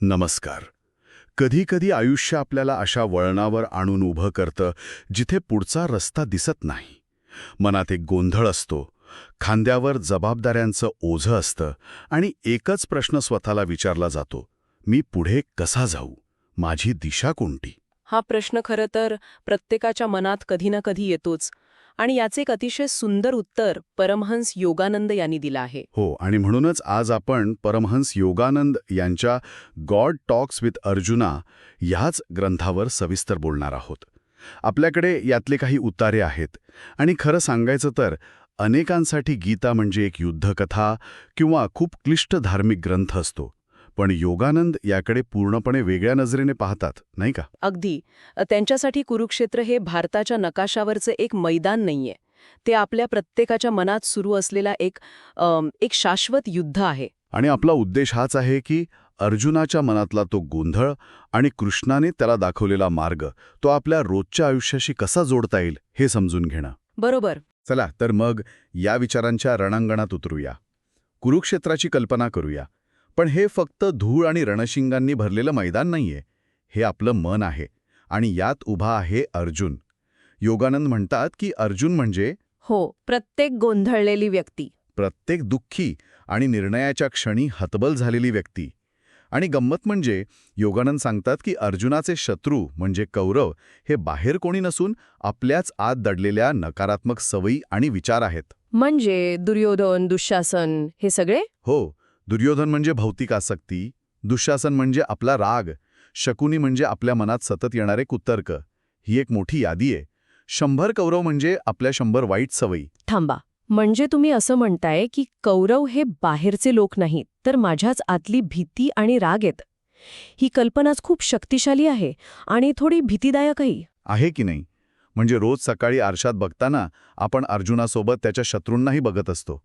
नमस्कार. कधीकधी आयुष्य आपल्याला अशा वळणावर आणून उभं करतं जिथे पुढचा रस्ता दिसत नाही. मनात एक गोंधळ असतो खांद्यावर जबाबदाऱ्यांचं ओझं असतं आणि एकच प्रश्न स्वतःला विचारला जातो मी पुढे कसा जाऊ? माझी दिशा कोणती? हा प्रश्न खरं तर प्रत्येकाच्या मनात कधी ना कधी येतोच. आणि याचे एक अतिशय सुंदर उत्तर परमहंस योगानंद यांनी दिलं आहे. हो आणि म्हणूनच आज आपण परमहंस योगानंद यांच्या गॉड टॉक्स विथ अर्जुना ह्याच ग्रंथावर सविस्तर बोलणार आहोत. आपल्याकडे यातले काही उतारे आहेत. आणि खरं सांगायचं तर अनेकांसाठी गीता म्हणजे एक युद्धकथा किंवा खूप क्लिष्ट धार्मिक ग्रंथ असतो. पण योगानंद याकडे पूर्णपणे वेगळ्या नजरेने पाहतात नाही का? अगदी. त्यांच्यासाठी कुरुक्षेत्र हे भारताच्या नकाशावरचं एक मैदान नाहीये. ते आपल्या प्रत्येकाच्या मनात सुरू असलेला एक एक शाश्वत युद्ध आहे. आणि आपला उद्देश हाच आहे की अर्जुनाच्या मनातला तो गोंधळ आणि कृष्णाने त्याला दाखवलेला मार्ग तो आपल्या रोजच्या आयुष्याशी कसा जोडता येईल हे समजून घेणं. बरोबर. चला तर मग या विचारांच्या रणांगणात उतरूया. कुरुक्षेत्राची कल्पना करूया. पण हे फक्त धूळ आणि रणशिंगांनी भरलेलं मैदान नाहीये. हे आपलं मन आहे आणि यात उभा आहे अर्जुन. योगानंद म्हणतात की अर्जुन म्हणजे हो प्रत्येक गोंधळलेली व्यक्ती. प्रत्येक दुःखी आणि निर्णयाच्या क्षणी हतबल झालेली व्यक्ती. आणि गंमत म्हणजे योगानंद सांगतात की अर्जुनाचे शत्रू म्हणजे कौरव हे बाहेर कोणी नसून आपल्याच आत दडलेल्या नकारात्मक सवयी आणि विचार आहेत. म्हणजे दुर्योधन दुःशासन हे सगळे? हो दुर्योधन म्हणजे भौतिक आसक्ती दुःशासन म्हणजे आपला राग शकुनी म्हणजे आपल्या मनात सतत येणारे कुतर्क. ही एक मोठी यादी आहे. शंभर कौरव म्हणजे आपल्या शंभर वाईट सवयी. थांबा. म्हणजे तुम्ही असं म्हणताय की कौरव हे बाहेरचे लोक नाहीत तर माझ्याच आतली भीती आणि राग आहेत ही कल्पनाच खूप शक्तिशाली आहे आणि थोडी भीतीदायकही. आहे की नाही? म्हणजे रोज सकाळी आरशात बघताना आपण अर्जुनासोबत त्याच्या शत्रूंनाही बघत असतो.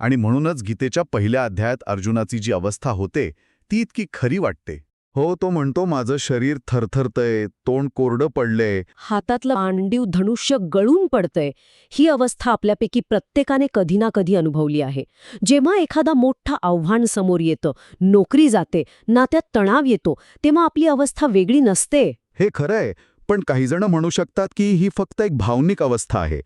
आणि म्हणूनच गीतेच्या पहिल्या अध्यायात अर्जुनाची जी अवस्था होते ती इतकी खरी वाटते. हो तो म्हणतो माझं शरीर थरथरतंय तोंड कोरडं पडलंय. हातातलं मांडीव धनुष्य गळून पडतंय. ही अवस्था आपल्यापैकी प्रत्येकाने कधी ना कधी अनुभवली आहे. जेव्हा एखादा मोठं आव्हान समोर येतं नोकरी जाते नात्यात तणाव येतो तेव्हा आपली अवस्था वेगळी नसते. हे खरंय पण काही जण म्हणू शकतात की ही फक्त एक भावनिक अवस्था आहे.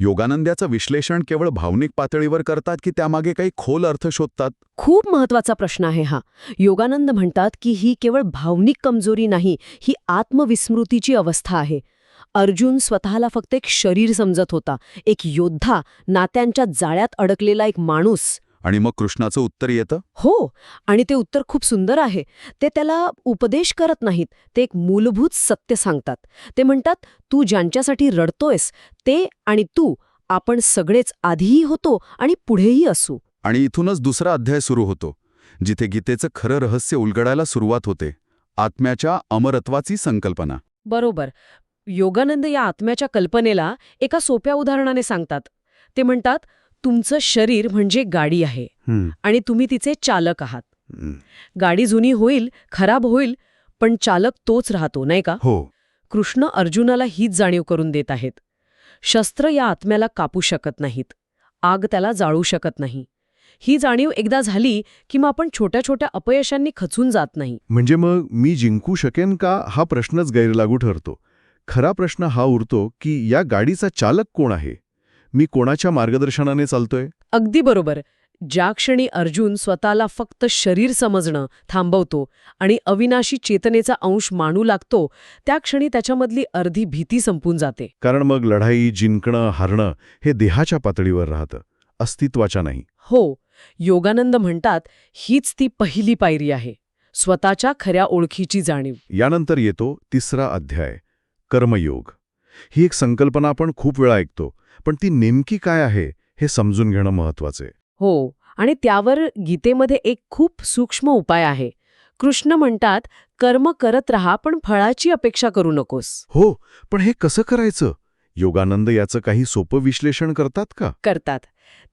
योगानंद्याचं विश्लेषण केवळ भावनिक पातळीवर करतात की त्यामागे काही खोल अर्थ शोधतात? खूप महत्त्वाचा प्रश्न आहे हा. योगानंद म्हणतात की ही केवळ भावनिक कमजोरी नाही ही आत्मविस्मृतीची अवस्था आहे. अर्जुन स्वतःला फक्त एक शरीर समजत होता एक योद्धा नात्यांच्या जाळ्यात अडकलेला एक माणूस. आणि मग कृष्णाचं उत्तर येतं? हो आणि ते उत्तर खूप सुंदर आहे. ते त्याला उपदेश करत नाहीत. ते एक मूलभूत सत्य सांगतात. ते म्हणतात तू ज्यांच्यासाठी रडतोयस ते आणि तू आपण सगळेच आधीही होतो आणि पुढेही असू. आणि इथूनच दुसरा अध्याय सुरू होतो जिथे गीतेचं खरं रहस्य उलगडायला सुरुवात होते आत्म्याच्या अमरत्वाची संकल्पना. बरोबर. योगानंद या आत्म्याच्या कल्पनेला एका सोप्या उदाहरणाने सांगतात. ते म्हणतात तुमचं शरीर म्हणजे गाडी आहे. आणि तुम्ही तिचे चालक आहात. गाडी जुनी होईल खराब होईल पण चालक तोच राहतो नाही का? हो. कृष्ण अर्जुनाला हीच जाणीव करून देत आहेत. शस्त्र या आत्म्याला कापू शकत नाहीत. आग त्याला जाळू शकत नाही. ही जाणीव एकदा झाली की मग आपण छोट्या छोट्या अपयशांनी खचून जात नाही. म्हणजे मग मी जिंकू शकेन का? हा प्रश्नच गैरलागू ठरतो. खरा प्रश्न हा उरतो की या गाडीचा चालक कोण आहे? मी कोणाच्या मार्गदर्शनाने चालतोय? अगदी बरोबर. ज्या क्षणी अर्जुन स्वतःला फक्त शरीर समजणं थांबवतो आणि अविनाशी चेतनेचा अंश मानू लागतो त्या क्षणी त्याच्यामधली अर्धी भीती संपून जाते. कारण मग लढाई जिंकणं हारणं हे देहाच्या पातळीवर राहतं अस्तित्वाच्या नाही. हो योगानंद म्हणतात हीच ती पहिली पायरी आहे. स्वतःच्या खऱ्या ओळखीची जाणीव. यानंतर येतो तिसरा अध्याय कर्मयोग. ही एक संकल्पना आपण खूप वेळा ऐकतो. पण ती नेमकी काय आहे हे समजून घेणं महत्त्वाचे हो आणि त्यावर गीतेमध्ये एक खूप सूक्ष्म उपाय आहे. कृष्ण म्हणतात कर्म करत राहा पण फळाची अपेक्षा करू नकोस. हो पण हे कसं करायचं? योगानंद याचं काही सोपं विश्लेषण करतात का? करतात.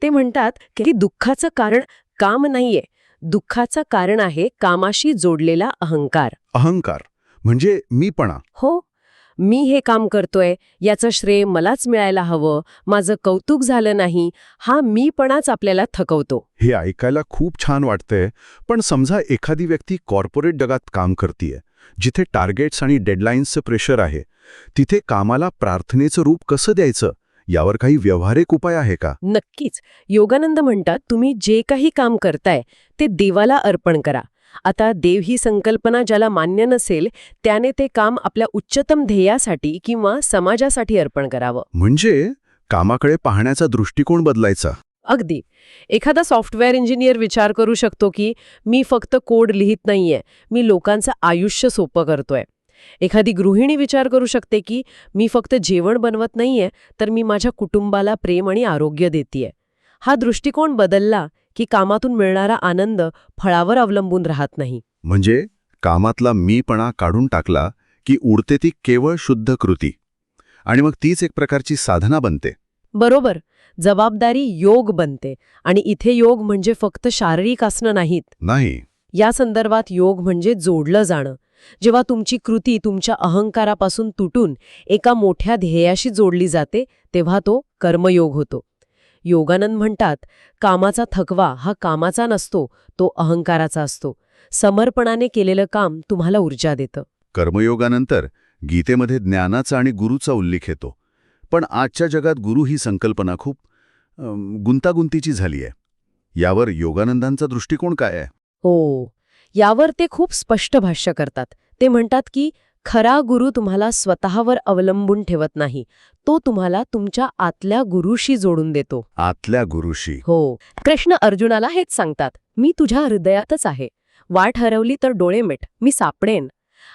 ते म्हणतात की दुःखाचं कारण काम नाहीये. दुःखाचं कारण आहे कामाशी जोडलेला अहंकार. अहंकार म्हणजे मीपणा. हो मी हे काम करतोय याचं श्रेय मलाच मिळायला हवं माझं कौतुक झालं नाही हा मीपणाच आपल्याला थकवतो. हे ऐकायला खूप छान वाटतंय पण समजा एखादी व्यक्ती कॉर्पोरेट जगात काम करतीये जिथे टार्गेट्स आणि डेडलाईन्सचं प्रेशर आहे तिथे कामाला प्रार्थनेचं रूप कसं द्यायचं यावर काही व्यावहारिक उपाय आहे का? नक्कीच. योगानंद म्हणतात तुम्ही जे काही काम करताय ते देवाला अर्पण करा. आता देव ही संकल्पना ज्याला मान्य नसेल त्याने ते काम आपल्या उच्चतम ध्येयासाठी किंवा समाजासाठी अर्पण करावं. म्हणजे कामाकडे पाहण्याचा दृष्टिकोन बदलायचा. अगदी. एखादा सॉफ्टवेअर इंजिनियर विचार करू शकतो की मी फक्त कोड लिहित नाहीये मी लोकांचं आयुष्य सोपं करतोय. एखादी गृहिणी विचार करू शकते की मी फक्त जेवण बनवत नाहीये तर मी माझ्या कुटुंबाला प्रेम आणि आरोग्य देतीये. हा दृष्टिकोन बदलला की कामातून मिळणारा आनंद फळावर अवलंबून राहत नाही. म्हणजे कामातला मीपणा काढून टाकला की उडते ती केवळ शुद्ध कृती. आणि मग तीच एक प्रकारची साधना बनते. बरोबर जबाबदारी योग बनते आणि इथे योग म्हणजे फक्त शारीरिक असणं नाहीत. नाही. या संदर्भात योग म्हणजे जोडलं जाणं. जेव्हा तुमची कृती तुमच्या अहंकारापासून तुटून एका मोठ्या ध्येयाशी जोडली जाते तेव्हा तो कर्मयोग होतो. योगानंद म्हणतात कामाचा थकवा हा कामाचा नसतो तो अहंकाराचा असतो. समर्पणाने केलेलं काम तुम्हाला ऊर्जा देतं. कर्मयोगानंतर गीतेमध्ये ज्ञानाचा आणि गुरुचा उल्लेख येतो. पण आजच्या जगात गुरु ही संकल्पना खूप गुंतागुंतीची झाली आहे. यावर योगानंदांचा दृष्टिकोन काय आहे? हो. यावर ते खूप स्पष्ट भाष्य करतात. ते म्हणतात की खरा गुरु तुम्हाला स्वतःवर अवलंबून ठेवत नाही. तो तुम्हाला तुमच्या आतल्या गुरुशी जोडून देतो. आतल्या गुरुशी. हो. कृष्ण अर्जुनाला हेच सांगतात मी तुझ्या हृदयातच आहे. वाट हरवली तर डोळे मिट मी सापडेन.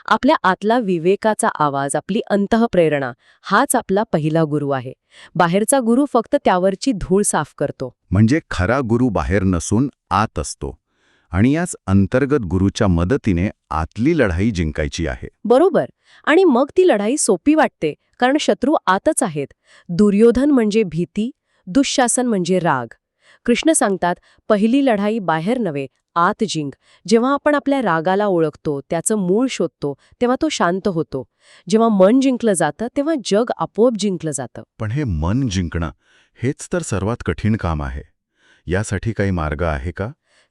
आपल्या आतला विवेकाचा आवाज आपली अंतःप्रेरणा हाच आपला पहिला गुरु आहे. बाहेरचा गुरु फक्त त्यावरची धूळ साफ करतो. म्हणजे खरा गुरु बाहेर नसून आत असतो. आणि याच अंतर्गत गुरुच्या मदतीने आतली लढाई जिंकायची आहे. बरोबर. आणि मग ती लढाई सोपी वाटते कारण शत्रू आतच आहेत. दुर्योधन म्हणजे भीती दुःशासन म्हणजे राग. कृष्ण सांगतात पहिली लढाई बाहेर नव्हे आत जिंक. जेव्हा आपण आपल्या रागाला ओळखतो त्याचं मूळ शोधतो तेव्हा तो शांत होतो. जेव्हा मन जिंकलं जातं तेव्हा जग आपोआप जिंकलं जातं. पण हे मन जिंकणं हेच तर सर्वात कठीण काम आहे. यासाठी काही मार्ग आहे का?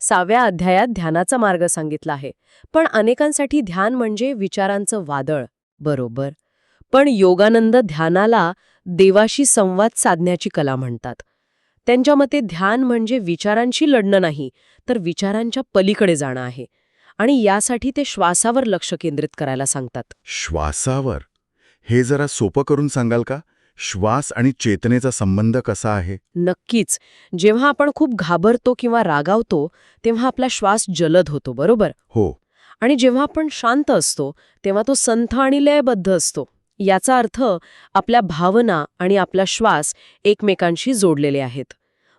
सहाव्या अध्यायात ध्यानाचा मार्ग सांगितला आहे. पण अनेकांसाठी ध्यान म्हणजे विचारांचं वादळ. बरोबर. पण योगानंद ध्यानाला देवाशी संवाद साधण्याची कला म्हणतात. त्यांच्या मते ध्यान म्हणजे विचारांशी लढणं नाही तर विचारांच्या पलीकडे जाणं आहे. आणि यासाठी ते श्वासावर लक्ष केंद्रित करायला सांगतात. श्वासावर? हे जरा सोपं करून सांगाल का? श्वास आणि चेतनेचा संबंध कसा आहे? नक्कीच. जेव्हा आपण खूप घाबरतो किंवा रागावतो तेव्हा आपला श्वास जलद होतो बरोबर? हो. आणि जेव्हा आपण शांत असतो तेव्हा तो संथ आणि लयबद्ध असतो. याचा अर्थ आपल्या भावना आणि आपला श्वास एकमेकांशी जोडलेले आहेत.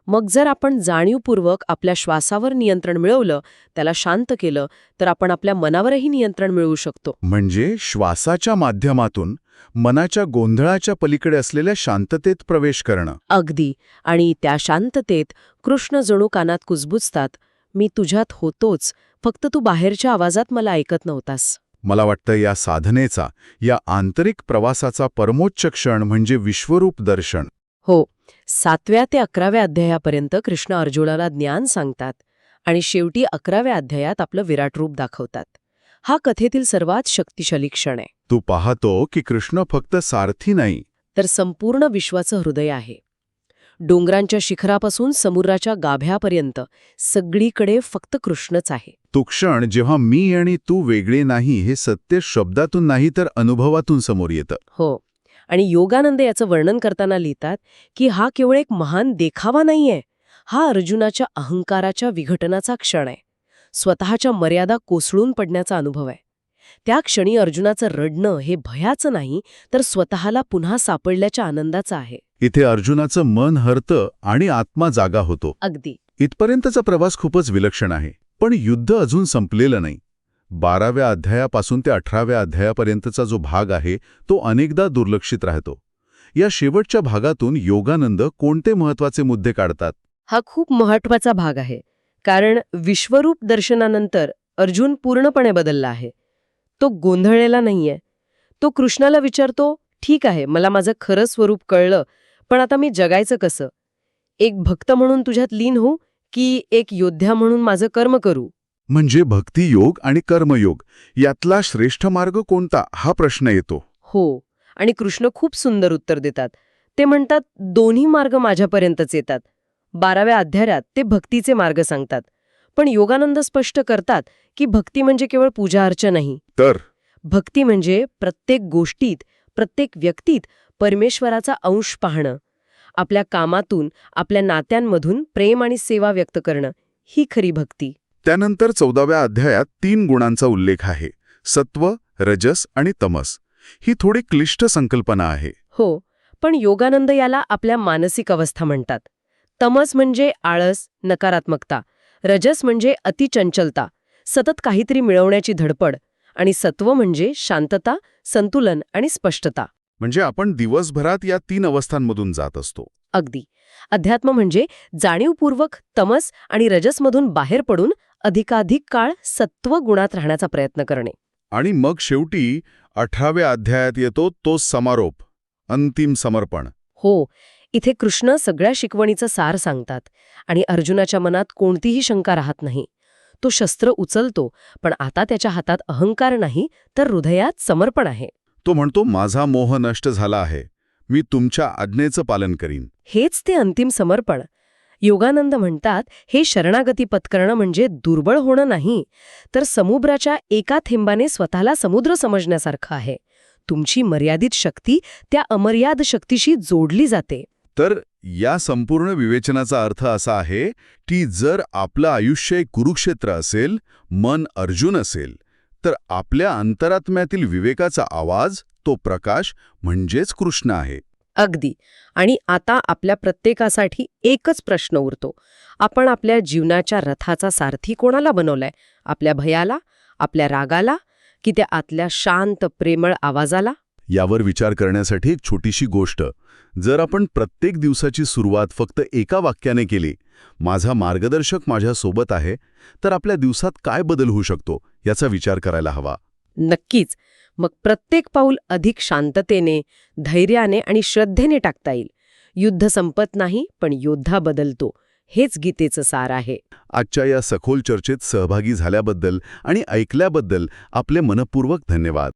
मग जर आपण जाणीवपूर्वक आपल्या श्वासावर नियंत्रण मिळवलं त्याला शांत केलं तर आपण आपल्या मनावरही नियंत्रण मिळवू शकतो. म्हणजे श्वासाच्या माध्यमातून मनाच्या गोंधळाच्या पलीकडे असलेल्या शांततेत प्रवेश करणं. अगदी. आणि त्या शांततेत कृष्ण जणू कानात कुजबुजतात मी तुझ्यात होतोच फक्त तू बाहेरच्या आवाजात मला ऐकत नव्हतास. मला वाटतं या साधनेचा या आंतरिक प्रवासाचा परमोच्च क्षण म्हणजे विश्वरूप दर्शन. हो सातव्या ते अकराव्या अध्यायापर्यंत कृष्ण अर्जुनाला ज्ञान सांगतात आणि शेवटी अकराव्या अध्यायात आपलं विराट रूप दाखवतात. हा कथेतील सर्वात शक्तिशाली क्षण आहे. तू पाहतो की कृष्ण फक्त सारथी नाही. तर संपूर्ण विश्वाचं हृदय आहे. डोंगरांच्या शिखरापासून समुद्राच्या गाभ्यापर्यंत सगळीकडे फक्त कृष्णच आहे. तो क्षण जेव्हा मी आणि तू वेगळे नाही हे सत्य शब्दातून नाही तर अनुभवातून समोर येतं. हो. आणि योगानंद याचं वर्णन करताना लिहितात की हा केवळ एक महान देखावा नाहीये. हा अर्जुनाच्या अहंकाराच्या विघटनाचा क्षण आहे. स्वतःच्या मर्यादा कोसळून पडण्याचा अनुभव आहे. त्या क्षणी अर्जुनाचं रडणं हे भयाचं नाही तर स्वतःला पुन्हा सापडल्याच्या आनंदाचं आहे. इथे अर्जुनाचं मन हरतं आणि आत्मा जागा होतो. अगदी. इथपर्यंतचा प्रवास खूपच विलक्षण आहे पण युद्ध अजून संपलेलं नाही. बाराव्या अध्यायापासून ते अठराव्या अध्यायापर्यंतचा जो भाग आहे तो अनेकदा दुर्लक्षित राहतो. या शेवटच्या भागातून योगानंद कोणते महत्त्वाचे मुद्दे काढतात? हा खूप महत्त्वाचा भाग आहे कारण विश्वरूप दर्शनानंतर अर्जुन पूर्णपणे बदलला आहे. तो गोंधळलेला नाहीये. तो कृष्णाला विचारतो ठीक आहे मला माझं खरं स्वरूप कळलं पण आता मी जगायचं कसं? एक भक्त म्हणून तुझ्यात लीन होऊ की एक योद्धा म्हणून माझं कर्म करू? म्हणजे भक्तियोग आणि कर्मयोग. यातला श्रेष्ठ मार्ग कोणता? हा प्रश्न येतो. हो. आणि कृष्ण खूप सुंदर उत्तर देतात. ते म्हणतात दोन्ही मार्ग माझ्यापर्यंतच येतात. बाराव्या अध्यायात ते भक्तीचे मार्ग सांगतात. पण योगानंद स्पष्ट करतात की भक्ती म्हणजे केवळ पूजा अर्चा नाही. तर? भक्ती म्हणजे प्रत्येक गोष्टीत प्रत्येक व्यक्तीत परमेश्वराचा अंश पाहणं. आपल्या कामातून आपल्या नात्यांमधून प्रेम आणि सेवा व्यक्त करणं. ही खरी भक्ती. त्यानंतर चौदाव्या अध्यायात तीन गुणांचा उल्लेख आहे. सत्व रजस आणि तमस. ही थोडी क्लिष्ट संकल्पना आहे. हो पण योगानंद याला आपल्या मानसिक अवस्था म्हणतात. तमस म्हणजे आळस नकारात्मकता. रजस म्हणजे अतिचंचलता. सतत काहीतरी मिळवण्याची धडपड. आणि सत्व म्हणजे शांतता संतुलन आणि स्पष्टता. म्हणजे आपण दिवसभरात या तीन अवस्थांमधून जात असतो. अगदी. अध्यात्म म्हणजे जाणीवपूर्वक तमस आणि रजसमधून बाहेर पडून अधिकाधिक काळ सत्व गुणात राहण्याचा प्रयत्न करणे. आणि मग शेवटी अठराव्या अध्यायात येतो तो समारोप अंतिम समर्पण. हो इथे कृष्ण सगळ्या शिकवणीचं सार सांगतात आणि अर्जुनाच्या मनात कोणतीही शंका राहत नाही. तो शस्त्र उचलतो पण आता त्याच्या हातात अहंकार नाही तर हृदयात समर्पण आहे. तो म्हणतो माझा मोह नष्ट झाला आहे. मी तुमच्या आज्ञेचं पालन करीन. हेच ते अंतिम समर्पण. योगानंद म्हणतात हे शरणागती पत्करणं म्हणजे दुर्बळ होणं नाही तर समुद्राच्या एका थेंबाने स्वतःला समुद्र समजण्यासारखं आहे. तुमची मर्यादित शक्ती त्या अमर्याद शक्तीशी जोडली जाते. तर या संपूर्ण विवेचनाचा अर्थ असा आहे की जर आपलं आयुष्य एक कुरुक्षेत्र असेल मन अर्जुन असेल तर आपल्या अंतरात्म्यातील विवेकाचा आवाज तो प्रकाश म्हणजेच कृष्ण आहे. अगदी. आणि आता आपल्या प्रत्येकासाठी एकच प्रश्न उरतो. आपण आपल्या जीवनाच्या रथाचा सारथी कोणाला बनवलाय? आपल्या भयाला? आपल्या रागाला? की त्या आतल्या शांत प्रेमळ आवाजाला? यावर विचार करण्यासाठी एक छोटीशी गोष्ट. जर आपण प्रत्येक दिवसाची सुरुवात फक्त एका वाक्याने केली माझा मार्गदर्शक माझ्यासोबत आहे तर आपल्या दिवसात काय बदल होऊ शकतो याचा विचार करायला हवा. नक्कीच. मग प्रत्येक पाऊल अधिक शांततेने धैर्याने आणि श्रद्धेने टाकता येईल. युद्ध संपत नाही पण योद्धा बदलतो. हेच गीतेचं सार आहे. आजच्या या सखोल चर्चेत सहभागी झाल्याबद्दल आणि ऐकल्याबद्दल आपले मनपूर्वक धन्यवाद.